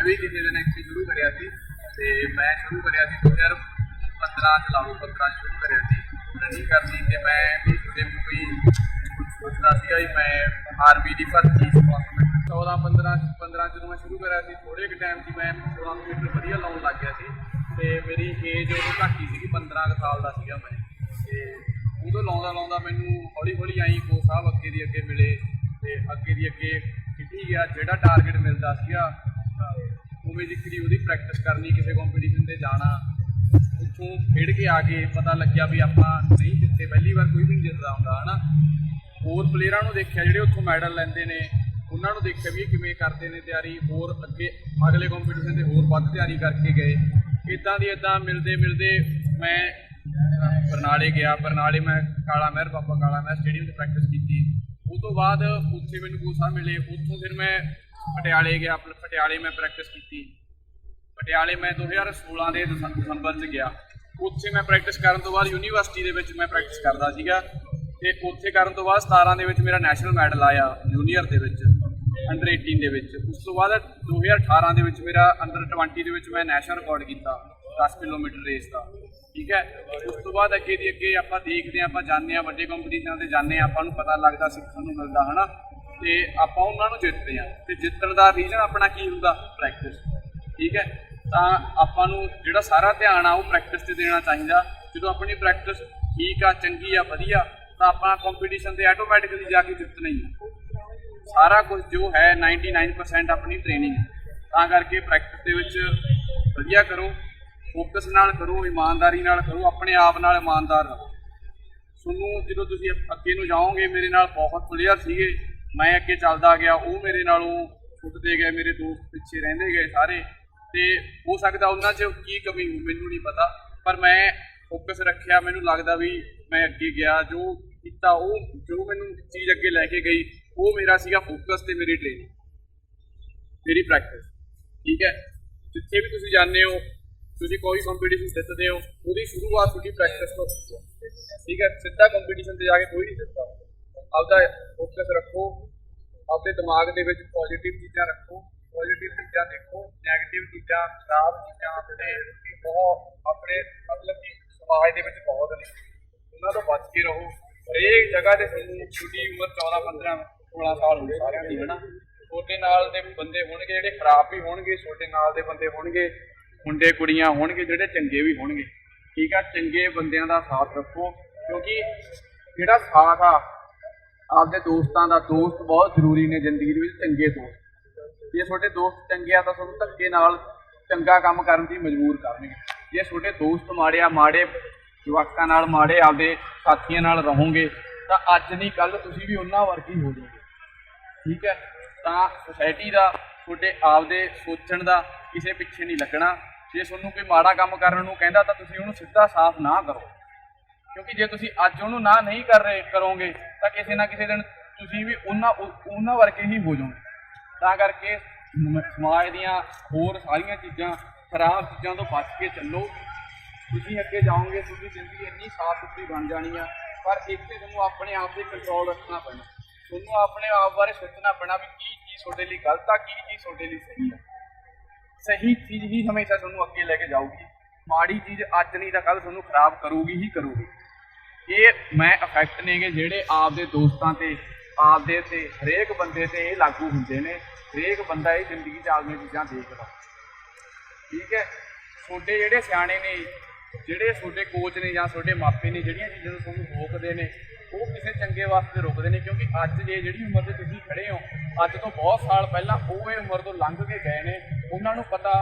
ਮੈਂ ਵੀ ਜਿੰਨੇ ਦਿਨ ਇੱਥੇ ਸ਼ੁਰੂ ਕਰਿਆ ਸੀ ਤੇ ਮੈਂ ਸ਼ੁਰੂ ਕਰਿਆ ਸੀ 2015 ਚ ਲਾਉਂ 15 ਸ਼ੁਰੂ ਕਰਿਆ ਸੀ। ਰਨਿੰਗ ਕਰਨੀ ਤੇ ਮੈਂ ਵੀ ਤੇ ਕੋਈ ਸੋਚਦਾ ਸੀਗਾ ਵੀ ਮੈਂ ਆਰਮੀ ਦੀ ਭਰਤੀ 14 15 15 ਜਦੋਂ ਮੈਂ ਸ਼ੁਰੂ ਕਰਿਆ ਸੀ ਥੋੜੇ ਕੁ ਟਾਈਮ 'ਚ ਮੈਂ 16 ਮੀਟਰ ਵਧੀਆ ਲਾਉਣ ਲੱਗ ਗਿਆ ਸੀ। ਤੇ ਮੇਰੀ ਏਜ ਉਦੋਂ ਘੱਟ ਹੀ ਸੀਗੀ 15 ਕੁ ਸਾਲ ਦਾ ਸੀਗਾ ਮੈਂ। ਤੇ ਉਦੋਂ ਲਾਉਂਦਾ ਲਾਉਂਦਾ ਮੈਨੂੰ ਹੌਲੀ ਹੌਲੀ ਆਈ ਕੋ ਸਾਹਿਬ ਅੱਗੇ ਦੀ ਅੱਗੇ ਮਿਲੇ ਤੇ ਅੱਗੇ ਦੀ ਅੱਗੇ ਖਿੱਚੀ ਗਿਆ, ਜਿਹੜਾ ਟਾਰਗੇਟ ਮਿਲਦਾ ਸੀਗਾ ਉਵੇਂ ਦੀ ਕਰੀ ਉਹਦੀ ਪ੍ਰੈਕਟਿਸ ਕਰਨੀ, ਕਿਸੇ ਕੰਪੀਟੀਸ਼ਨ ਤੇ ਜਾਣਾ ਉੱਥੋਂ ਖੇਡ ਕੇ ਆ ਕੇ ਪਤਾ ਲੱਗਿਆ ਵੀ ਆਪਾਂ ਨਹੀਂ ਜਿੱਤੇ ਪਹਿਲੀ ਵਾਰ ਕੋਈ ਵੀ ਨਹੀਂ ਜਿੱਤਦਾ ਹੁੰਦਾ, ਹਨਾ? ਹੋਰ ਪਲੇਅਰਾਂ ਨੂੰ ਦੇਖਿਆ, ਜਿਹੜੇ ਉੱਥੋਂ ਮੈਡਲ ਲੈਂਦੇ ਨੇ, ਉਹਨਾਂ ਨੂੰ ਦੇਖਿਆ ਵੀ ਕਿਵੇਂ ਕਰਦੇ ਨੇ ਤਿਆਰੀ, ਹੋਰ ਅੱਗੇ ਅਗਲੇ ਕੰਪੀਟੀਸ਼ਨ ਤੇ ਹੋਰ ਵੱਧ ਤਿਆਰੀ ਕਰਕੇ ਗਏ। ਇਦਾਂ ਦੀ ਇਦਾਂ ਮਿਲਦੇ ਮਿਲਦੇ ਮੈਂ, ਬਰਨਾਲੇ ਗਿਆ, ਬਰਨਾਲੇ ਮੈਂ ਕਾਲਾ ਮਹਿਰ ਬਾਬਾ ਕਾਲਾ ਮਹਿਰ ਸਟੇਡੀਅਮ 'ਚ ਪ੍ਰੈਕਟਿਸ ਕੀਤੀ। ਉਸ ਤੋਂ ਬਾਅਦ ਉੱਥੇ ਮੈਨੂੰ ਕੋਸਾ ਮਿਲੇ, ਉੱਥੋਂ ਫਿਰ ਮੈਂ ਪਟਿਆਲੇ ਗਿਆ ਪਟਿਆਲੇ ਮੈਂ ਪ੍ਰੈਕਟਿਸ ਕੀਤੀ। ਪਟਿਆਲੇ ਮੈਂ 2016 ਦੇ ਦਸੰ- ਦਸੰਬਰ 'ਚ ਗਿਆ। ਉੱਥੇ ਮੈਂ ਪ੍ਰੈਕਟਿਸ ਕਰਨ ਤੋਂ ਬਾਅਦ ਯੂਨੀਵਰਸਿਟੀ ਦੇ ਵਿੱਚ ਮੈਂ ਪ੍ਰੈਕਟਿਸ ਕਰਦਾ ਸੀਗਾ। ਤੇ ਉੱਥੇ ਕਰਨ ਤੋਂ ਬਾਅਦ 17 ਦੇ ਵਿੱਚ ਮੇਰਾ ਨੈਸ਼ਨਲ ਮੈਡਲ ਆਇਆ ਜੂਨੀਅਰ ਦੇ ਵਿੱਚ ਅੰਡਰ 18 ਦੇ ਵਿੱਚ। ਉਸ ਤੋਂ ਬਾਅਦ 2018 ਦੇ ਵਿੱਚ ਮੇਰਾ ਅੰਡਰ 20 ਦੇ ਵਿੱਚ ਮੈਂ ਨੈਸ਼ਨਲ ਰਿਕਾਰਡ ਕੀਤਾ 10 ਕਿਲੋਮੀਟਰ ਰੇਸ ਦਾ। ਠੀਕ ਹੈ? ਉਸ ਤੋਂ ਬਾਅਦ ਅੱਗੇ ਦੀ ਅੱਗੇ ਆਪਾਂ ਦੇਖਦੇ ਹਾਂ, ਆਪਾਂ ਜਾਂਦੇ ਹਾਂ, ਵੱਡੇ ਕੰਪੀਟੀਸ਼ਨਾਂ ਤੇ ਜਾਂਦੇ ਹਾਂ, ਆਪਾਂ ਨੂੰ ਪਤਾ ਲੱਗਦਾ, ਸਿੱਖਣ ਨੂੰ ਮਿਲਦਾ, ਹਨਾ? ਤੇ ਆਪਾਂ ਉਹਨਾਂ ਨੂੰ ਜਿੱਤਦੇ ਹਾਂ। ਤੇ ਜਿੱਤਣ ਦਾ ਰੀਜ਼ਨ ਆਪਣਾ ਕੀ ਹੁੰਦਾ? ਪ੍ਰੈਕਟਿਸ ਠੀਕ ਹੈ? ਤਾਂ ਆਪਾਂ ਨੂੰ ਜਿਹੜਾ ਸਾਰਾ ਧਿਆਨ ਆ, ਉਹ ਪ੍ਰੈਕਟਿਸ ਤੇ ਦੇਣਾ ਚਾਹੀਦਾ। ਜਦੋਂ ਆਪਣੀ ਪ੍ਰੈਕਟਿਸ ਠੀਕ ਆ, ਚੰਗੀ ਆ, ਵਧੀਆ, ਤਾਂ ਆਪਾਂ ਕੰਪੀਟੀਸ਼ਨ ਤੇ ਆਟੋਮੈਟਿਕਲੀ ਜਾ ਕੇ ਜਿੱਤਣਾ ਹੀ ਸਾਰਾ ਕੁਝ ਜੋ ਹੈ 99% ਆਪਣੀ ਟ੍ਰੇਨਿੰਗ ਤਾਂ ਕਰਕੇ ਪ੍ਰੈਕਟਿਸ ਦੇ ਵਿੱਚ ਵਧੀਆ ਕਰੋ। ਫੋਕਸ ਨਾਲ ਕਰੋ, ਇਮਾਨਦਾਰੀ ਨਾਲ ਕਰੋ, ਆਪਣੇ ਆਪ ਨਾਲ ਇਮਾਨਦਾਰ ਰਹੋ। ਤੁਹਾਨੂੰ ਜਦੋਂ ਤੁਸੀਂ ਅੱਗੇ ਨੂੰ ਜਾਓਗੇ, ਮੇਰੇ ਨਾਲ ਬਹੁਤ ਪਲੇਅਰ ਸੀਗੇ। ਮੈਂ ਅੱਗੇ ਚੱਲਦਾ ਗਿਆ, ਉਹ ਮੇਰੇ ਨਾਲੋਂ ਛੁੱਟਦੇ ਗਏ, ਮੇਰੇ ਦੋਸਤ ਪਿੱਛੇ ਰਹਿੰਦੇ ਗਏ ਸਾਰੇ। ਤੇ ਹੋ ਸਕਦਾ ਉਹਨਾਂ 'ਚ ਕੀ ਕਮੀ ਹੋਊ, ਮੈਨੂੰ ਨਹੀਂ ਪਤਾ। ਪਰ ਮੈਂ ਫੋਕਸ ਰੱਖਿਆ, ਮੈਨੂੰ ਲੱਗਦਾ ਵੀ ਮੈਂ ਅੱਗੇ ਗਿਆ, ਜੋ ਕੀਤਾ, ਉਹ ਜੋ ਮੈਨੂੰ ਚੀਜ਼ ਅੱਗੇ ਲੈ ਕੇ ਗਈ, ਉਹ ਮੇਰਾ ਸੀਗਾ ਫੋਕਸ ਤੇ ਮੇਰੀ ਟ੍ਰੇਨਿੰਗ ਮੇਰੀ ਪ੍ਰੈਕਟਿਸ ਠੀਕ ਹੈ? ਜਿੱਥੇ ਵੀ ਤੁਸੀਂ ਜਾਂਦੇ ਹੋ, ਤੁਸੀਂ ਕੋਈ ਕੰਪੀਟੀਸ਼ਨ ਜਿੱਤਦੇ ਹੋ, ਉਹਦੀ ਸ਼ੁਰੂਆਤ ਤੁਹਾਡੀ ਪ੍ਰੈਕਟਿਸ ਤੋਂ ਹੁੰਦੀ ਹੈ। ਠੀਕ ਹੈ? ਸਿੱਧਾ ਕੰਪੀਟੀਸ਼ਨ ਤੇ ਜਾ ਕੇ ਕੋਈ ਨਹੀਂ ਜਿੱਤਦਾ। ਆਪਦਾ ਫੋਕਸ ਰੱਖੋ ਆਪਣੇ ਦਿਮਾਗ ਦੇ ਵਿੱਚ ਪੋਜ਼ਿਟਿਵ ਚੀਜ਼ਾਂ ਰੱਖੋ ਪੋਜ਼ਿਟਿਵ ਚੀਜ਼ਾਂ ਦੇਖੋ 네ਗੇਟਿਵ ਚੀਜ਼ਾਂ, ਖਰਾਬ ਚੀਜ਼ਾਂ ਆਪਣੇ ਬਹੁਤ, ਆਪਣੇ ਮਤਲਬ ਕਿ ਸਮਾਜ ਦੇ ਵਿੱਚ ਬਹੁਤ ਨੇ। ਉਹਨਾਂ ਤੋਂ ਬਚ ਕੇ ਰਹੋ। ਹਰੇਕ ਜਗ੍ਹਾ ਤੇ ਤੁਹਾਨੂੰ ਛੋਟੀ ਉਮਰ 14 15 16 ਸਾਲ ਹੋ ਗਏ ਸਾਰਿਆਂ ਦੀ, ਹਨਾ? ਛੋਟੇ ਨਾਲ ਦੇ ਬੰਦੇ ਹੋਣਗੇ, ਜਿਹੜੇ ਖਰਾਬ ਵੀ ਹੋਣਗੇ ਛੋਟੇ ਨਾਲ ਦੇ ਬੰਦੇ ਹੋਣਗੇ, ਮੁੰਡੇ, ਕੁੜੀਆਂ ਹੋਣਗੇ, ਜਿਹੜੇ ਚੰਗੇ ਵੀ ਹੋਣਗੇ। ਠੀਕ ਆ? ਚੰਗੇ ਬੰਦਿਆਂ ਦਾ ਸਾਥ ਰੱਖੋ, ਕਿਉਂਕਿ ਜਿਹੜਾ ਸਾਥ ਆ ਆਪਦੇ ਦੋਸਤਾਂ ਦਾ ਦੋਸਤ ਬਹੁਤ ਜ਼ਰੂਰੀ ਨੇ ਜ਼ਿੰਦਗੀ ਦੇ ਵਿੱਚ, ਚੰਗੇ ਦੋਸਤ। ਜੇ ਤੁਹਾਡੇ ਦੋਸਤ ਚੰਗੇ ਆ ਤਾਂ ਤੁਹਾਨੂੰ ਧੱਕੇ ਨਾਲ ਚੰਗਾ ਕੰਮ ਕਰਨ ਦੀ ਮਜਬੂਰ ਕਰਨਗੇ। ਜੇ ਤੁਹਾਡੇ ਦੋਸਤ ਮਾੜੇ ਆ, ਮਾੜੇ ਜਵਾਕਾਂ ਨਾਲ, ਮਾੜੇ ਆਪਦੇ ਸਾਥੀਆਂ ਨਾਲ ਰਹੋਗੇ, ਤਾਂ ਅੱਜ ਨਹੀਂ ਕੱਲ ਤੁਸੀਂ ਵੀ ਉਹਨਾਂ ਵਰਗੀ ਹੋ ਜਾਓਗੇ। ਠੀਕ ਹੈ? ਤਾਂ ਸੋਸਾਇਟੀ ਦਾ, ਤੁਹਾਡੇ ਆਪਦੇ ਸੋਚਣ ਦਾ ਕਿਸੇ ਪਿੱਛੇ ਨਹੀਂ ਲੱਗਣਾ। ਜੇ ਤੁਹਾਨੂੰ ਕੋਈ ਮਾੜਾ ਕੰਮ ਕਰਨ ਨੂੰ ਕਹਿੰਦਾ ਤਾਂ ਤੁਸੀਂ ਉਹਨੂੰ ਸਿੱਧਾ ਸਾਫ਼ ਨਾ ਕਰੋ। ਕਿਉਂਕਿ ਜੇ ਤੁਸੀਂ ਅੱਜ ਉਹਨੂੰ ਨਾ ਨਹੀਂ ਕਰ ਰਹੇ, ਕਰੋਗੇ, ਤਾਂ ਕਿਸੇ ਨਾ ਕਿਸੇ ਦਿਨ ਤੁਸੀਂ ਵੀ ਉਹਨਾਂ ਉਹ- ਉਹਨਾਂ ਵਰਗੇ ਹੀ ਹੋ ਜਾਓਗੇ। ਤਾਂ ਕਰਕੇ ਸਮਾਜ ਦੀਆਂ ਹੋਰ ਸਾਰੀਆਂ ਚੀਜ਼ਾਂ, ਖਰਾਬ ਚੀਜ਼ਾਂ ਤੋਂ ਬਚ ਕੇ ਚੱਲੋ। ਤੁਸੀਂ ਅੱਗੇ ਜਾਓਗੇ, ਤੁਹਾਡੀ ਜ਼ਿੰਦਗੀ ਇੰਨੀ ਸਾਫ਼ ਸੁਥਰੀ ਬਣ ਜਾਣੀ ਆ, ਪਰ ਇੱਥੇ ਤੁਹਾਨੂੰ ਆਪਣੇ ਆਪ ਤੇ ਕੰਟਰੋਲ ਰੱਖਣਾ ਪੈਣਾ। ਤੁਹਾਨੂੰ ਆਪਣੇ ਆਪ ਬਾਰੇ ਸੋਚਣਾ ਪੈਣਾ ਵੀ ਕੀ ਚੀਜ਼ ਤੁਹਾਡੇ ਲਈ ਗਲਤ ਆ, ਕੀ ਚੀਜ਼ ਤੁਹਾਡੇ ਲਈ ਸਹੀ ਆ। ਸਹੀ ਚੀਜ਼ ਹੀ ਹਮੇਸ਼ਾ ਤੁਹਾਨੂੰ ਅੱਗੇ ਲੈ ਕੇ ਜਾਊਗੀ। ਮਾੜੀ ਚੀਜ਼ ਅੱਜ ਨਹੀਂ ਤਾਂ ਕੱਲ ਤੁਹਾਨੂੰ ਖਰਾਬ ਕਰੂਗੀ ਹੀ ਕਰੂਗੀ। ਇਹ ਮੈਂ ਇਫੈਕਟ ਨੇਗੇ ਜਿਹੜੇ ਆਪਦੇ ਦੋਸਤਾਂ ਤੇ, ਆਪਦੇ ਤੇ, ਹਰੇਕ ਬੰਦੇ ਤੇ ਇਹ ਲਾਗੂ ਹੁੰਦੇ ਨੇ। ਹਰੇਕ ਬੰਦਾ ਇਹ ਜ਼ਿੰਦਗੀ 'ਚ ਆਪਦੀਆਂ ਚੀਜ਼ਾਂ ਦੇਖਦਾ ਠੀਕ ਹੈ? ਤੁਹਾਡੇ ਜਿਹੜੇ ਸਿਆਣੇ ਨੇ, ਜਿਹੜੇ ਤੁਹਾਡੇ ਕੋਚ ਨੇ ਜਾਂ ਤੁਹਾਡੇ ਮਾਪੇ ਨੇ, ਜਿਹੜੀਆਂ ਚੀਜ਼ਾਂ ਤੋਂ ਤੁਹਾਨੂੰ ਰੋਕਦੇ ਨੇ, ਉਹ ਕਿਸੇ ਚੰਗੇ ਵਾਸਤੇ ਰੋਕਦੇ ਨੇ, ਕਿਉਂਕਿ ਅੱਜ ਜੇ ਜਿਹੜੀ ਉਮਰ ਤੇ ਤੁਸੀਂ ਖੜੇ ਹੋ, ਅੱਜ ਤੋਂ ਬਹੁਤ ਸਾਲ ਪਹਿਲਾਂ ਉਹ ਇਹ ਉਮਰ ਤੋਂ ਲੰਘ ਕੇ ਗਏ ਨੇ। ਉਹਨਾਂ ਨੂੰ ਪਤਾ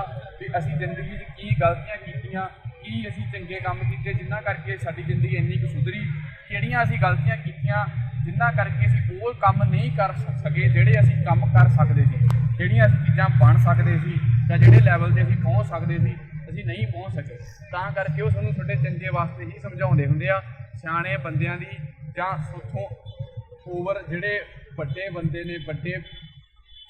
ਵੀ ਅਸੀਂ ਜ਼ਿੰਦਗੀ 'ਚ ਕੀ ਗਲਤੀਆਂ ਕੀਤੀਆਂ ਕੀ ਅਸੀਂ ਚੰਗੇ ਕੰਮ ਕੀਤੇ ਜਿਨ੍ਹਾਂ ਕਰਕੇ ਸਾਡੀ ਜ਼ਿੰਦਗੀ ਇੰਨੀ ਕੁ ਸੁਧਰੀ, ਕਿਹੜੀਆਂ ਅਸੀਂ ਗਲਤੀਆਂ ਕੀਤੀਆਂ ਜਿਨ੍ਹਾਂ ਕਰਕੇ ਅਸੀਂ ਉਹ ਕੰਮ ਨਹੀਂ ਕਰ ਸਕੇ, ਜਿਹੜੇ ਅਸੀਂ ਕੰਮ ਕਰ ਸਕਦੇ ਸੀ, ਜਿਹੜੀਆਂ ਅਸੀਂ ਚੀਜ਼ਾਂ ਬਣ ਸਕਦੇ ਸੀ, ਜਾਂ ਜਿਹੜੇ ਲੈਵਲ ਤੇ ਅਸੀਂ ਪਹੁੰਚ ਸਕਦੇ ਸੀ, ਅਸੀਂ ਨਹੀਂ ਪਹੁੰਚ ਸਕੇ। ਤਾਂ ਕਰਕੇ ਉਹ ਸਾਨੂੰ ਤੁਹਾਡੇ ਚੰਗੇ ਵਾਸਤੇ ਹੀ ਸਮਝਾਉਂਦੇ ਹੁੰਦੇ ਆ, ਸਿਆਣੇ ਬੰਦਿਆਂ ਦੀ ਜਾਂ ਉੱਥੋਂ ਓਵਰ ਜਿਹੜੇ ਵੱਡੇ ਬੰਦੇ ਨੇ, ਵੱਡੇ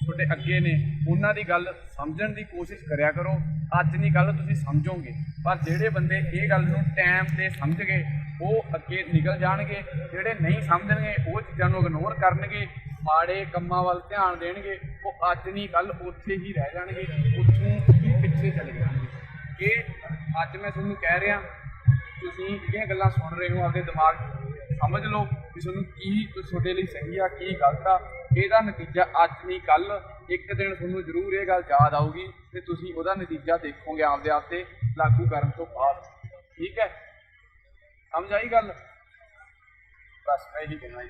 ਤੁਹਾਡੇ ਅੱਗੇ ਨੇ। ਉਹਨਾਂ ਦੀ ਗੱਲ ਸਮਝਣ ਦੀ ਕੋਸ਼ਿਸ਼ ਕਰਿਆ ਕਰੋ। ਅੱਜ ਨਹੀਂ ਕੱਲ ਤੁਸੀਂ ਸਮਝੋਗੇ। ਪਰ ਜਿਹੜੇ ਬੰਦੇ ਇਹ ਗੱਲ ਨੂੰ ਟਾਈਮ ਤੇ ਸਮਝ ਗਏ, ਉਹ ਅੱਗੇ ਨਿਕਲ ਜਾਣਗੇ। ਜਿਹੜੇ ਨਹੀਂ ਸਮਝਣਗੇ, ਉਹ ਚੀਜ਼ਾਂ ਨੂੰ ਇਗਨੋਰ ਕਰਨਗੇ। ਮਾੜੇ ਕੰਮਾਂ ਵੱਲ ਧਿਆਨ ਦੇਣਗੇ। ਉਹ ਅੱਜ ਨਹੀਂ ਕੱਲ ਉੱਥੇ ਹੀ ਰਹਿ ਜਾਣਗੇ। ਉੱਥੋਂ ਹੀ ਪਿੱਛੇ ਚਲੇ ਜਾਣਗੇ। ਇਹ ਅੱਜ ਮੈਂ ਤੁਹਾਨੂੰ ਕਹਿ ਰਿਹਾ, ਤੁਸੀਂ ਜਿਹੜੀਆਂ ਗੱਲਾਂ ਸੁਣ ਰਹੇ ਹੋ, ਆਪਦੇ ਦਿਮਾਗ 'ਚ ਸਮਝ ਲਓ। ਕਿ ਤੁਹਾਨੂੰ ਕੀ ਤੁਹਾਡੇ ਲਈ ਸਹੀ ਆ, ਕੀ ਗਲਤ ਆ, ਇਹਦਾ ਨਤੀਜਾ ਅੱਜ ਨਹੀਂ ਕੱਲ ਇੱਕ ਦਿਨ ਤੁਹਾਨੂੰ ਜ਼ਰੂਰ ਇਹ ਗੱਲ ਯਾਦ ਆਊਗੀ ਤੇ ਤੁਸੀਂ ਉਹਦਾ ਨਤੀਜਾ ਦੇਖੋਗੇ ਆਪਦੇ ਆਪ ਤੇ ਲਾਗੂ ਕਰਨ ਤੋਂ ਬਾਅਦ। ਠੀਕ ਹੈ? ਸਮਝ ਆਈ ਗੱਲ? ਬਸ, ਮੈਂ ਇਹੀ ਕਹਿਣਾ ਜੀ।